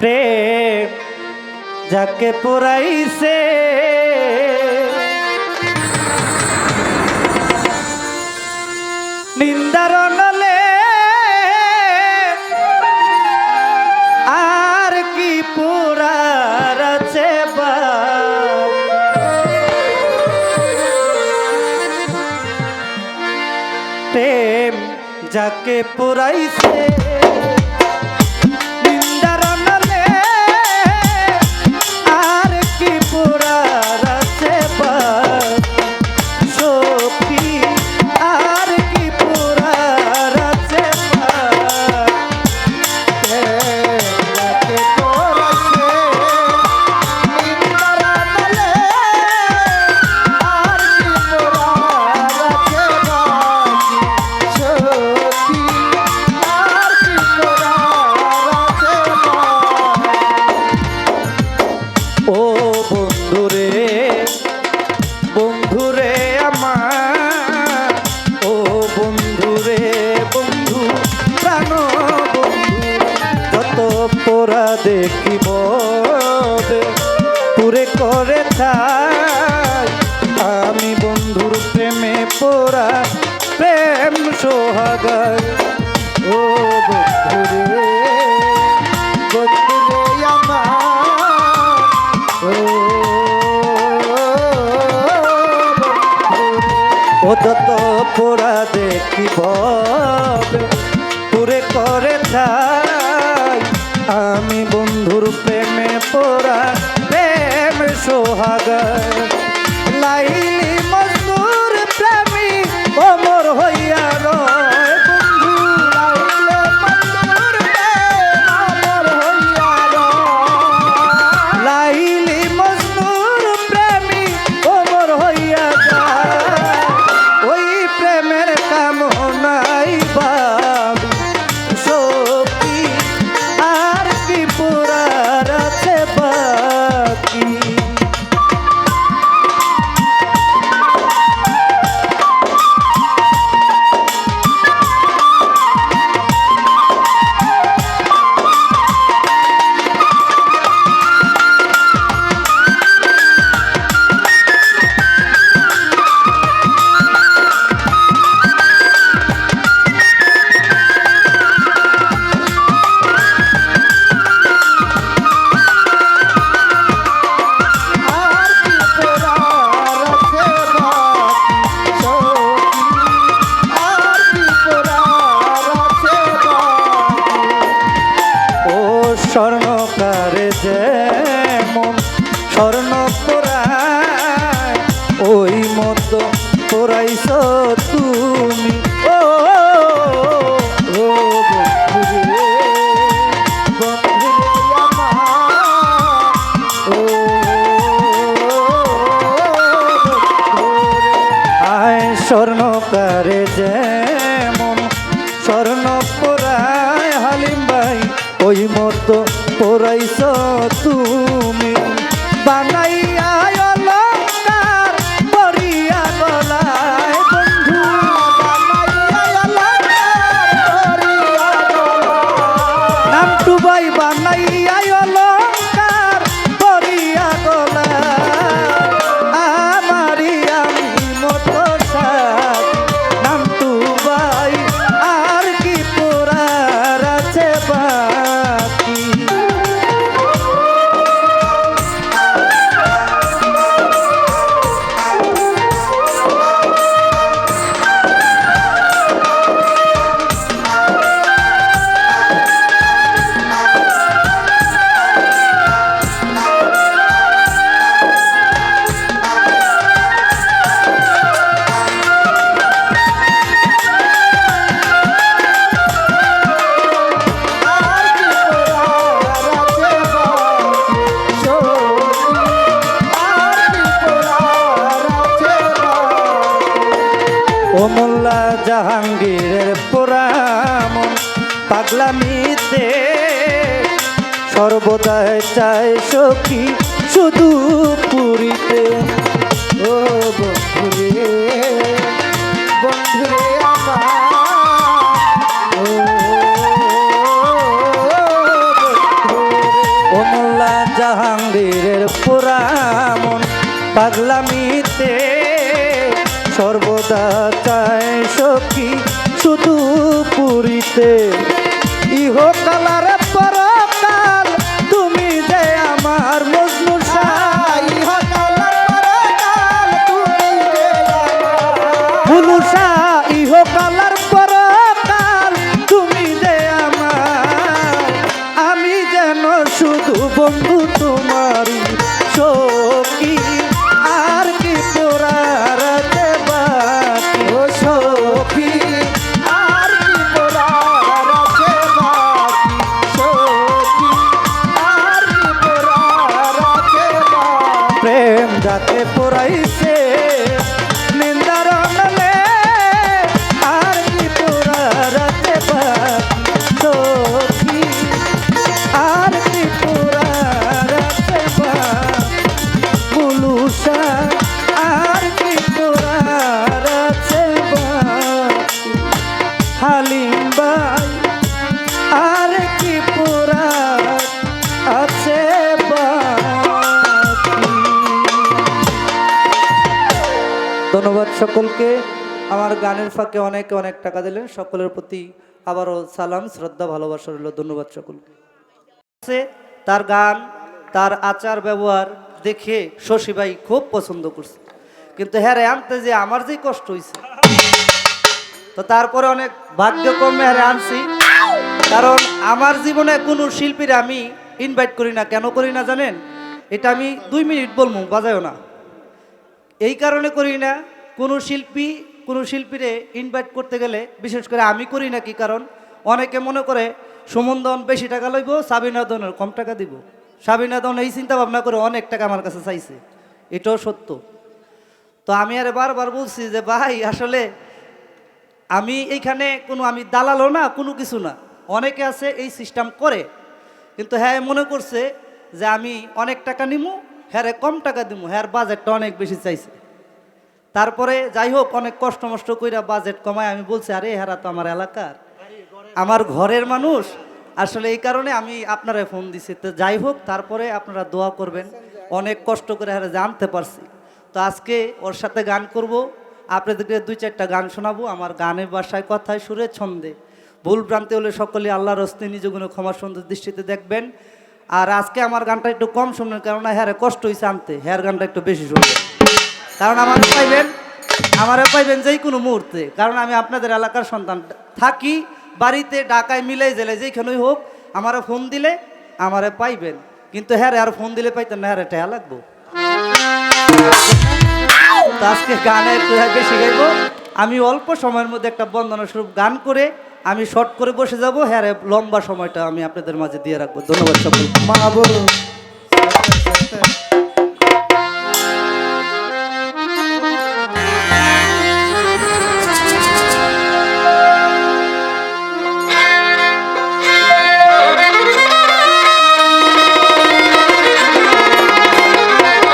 প্রেম যাকে পুরাইছে। নিন্দার আমাকে পুরাইছে। মোরা দেখিব পুরে করে থাক। আমি বন্ধুর প্রেমে পোরা প্রেম সোহাগায় ও বন্ধু তো বন্ধু রে আমার ও দেখিব সোহাগ লাই জাহাঙ্গীরের পুরাম পাগলামিতে সর্বদাই চাই সখী শুধু পুরীতে। ও বন্ধুরে বন্ধুরে জাহাঙ্গীরের পুরামন পাগলামিতে সর্বদা চায় সখী শুধু পুরীতে। ইহকালার পরকাল তুমি যে আমার গানের ফাঁকে অনেকে অনেক টাকা দিলেন সকলের প্রতি আবারও সালাম শ্রদ্ধা ভালোবাসা রইল। ধন্যবাদ সকলকে। তার গান তার আচার ব্যবহার দেখে শশী ভাই খুব পছন্দ করছে। কিন্তু হ্যাঁ রে, আনতে যে আমার যে কষ্ট হয়েছে তো তারপরে অনেক ভাগ্যক্রমে হ্যাঁ আনছি। কারণ আমার জীবনে কোনো শিল্পীর আমি ইনভাইট করি না। কেন করি না জানেন? এটা আমি দুই মিনিট বলব বাজায়ও না। এই কারণে করি না। কোনো শিল্পী কোনো শিল্পীরে ইনভাইট করতে গেলে, বিশেষ করে আমি করি না কি কারণ, অনেকে মনে করে, সুমন্দন বেশি টাকা লইব, সাবিনাদনের কম টাকা দিব। সাবিনাদন এই চিন্তা ভাবনা করে অনেক টাকা আমার কাছে চাইছে। এটাও সত্য। তো আমি আরে বারবার বলছি যে, ভাই, আসলে আমি এইখানে কোনো, আমি দালালও না, কোনো কিছু না। অনেকে আছে এই সিস্টেম করে। কিন্তু হ্যাঁ মনে করছে যে, আমি অনেক টাকা নিমু হ্যাঁ কম টাকা দিমু। হ্যাঁ বাজেটটা অনেক বেশি চাইছে। তারপরে যাই হোক, অনেক কষ্ট মষ্ট কইরা বাজেট কমায়। আমি বলছি, আরে, হেরা তো আমার এলাকার। আমার ঘরের মানুষ। আসলে এই কারণে আমি আপনারা ফোন দিছি। তো যাই হোক, তারপরে আপনারা দোয়া করবেন। অনেক কষ্ট করে হারে জানতে পারছি। তো আজকে ওর সাথে গান করব। আপনাদেরকে দুই চারটা গান শোনাবো। আমার গানের বাসায় কথায় সুরে ছন্দে। ভুল প্রান্তে হলে সকলে আল্লাহর হস্তে নিজগুণে ক্ষমা সুন্দর দৃষ্টিতে দেখবেন। আর আজকে আমার গানটা একটু কম শুনবেন কারণ হ্যাঁ কষ্ট হয়েছে আনতে। হ্যার গানটা একটু বেশি শুনবেন কারণ আমার পাইবেন, আমারে পাইবেন যেই কোনো মুহূর্তে। কারণ আমি আপনাদের এলাকার সন্তান। থাকি বাড়িতে ডাকায় মিলাই জেলে যেখানেই হোক, আমারে ফোন দিলে আমারে পাইবেন। কিন্তু হ্যাঁ আর ফোন দিলে পাইতেন না হ্যাঁ টেয়া লাগবো। আজকে গানে একটু বেশি গাইবো। আমি অল্প সময়ের মধ্যে একটা বন্দনা স্বরূপ গান করে আমি শর্ট করে বসে যাব। হ্যাঁ লম্বা সময়টা আমি আপনাদের মাঝে দিয়ে রাখব। ধন্যবাদ সকল মা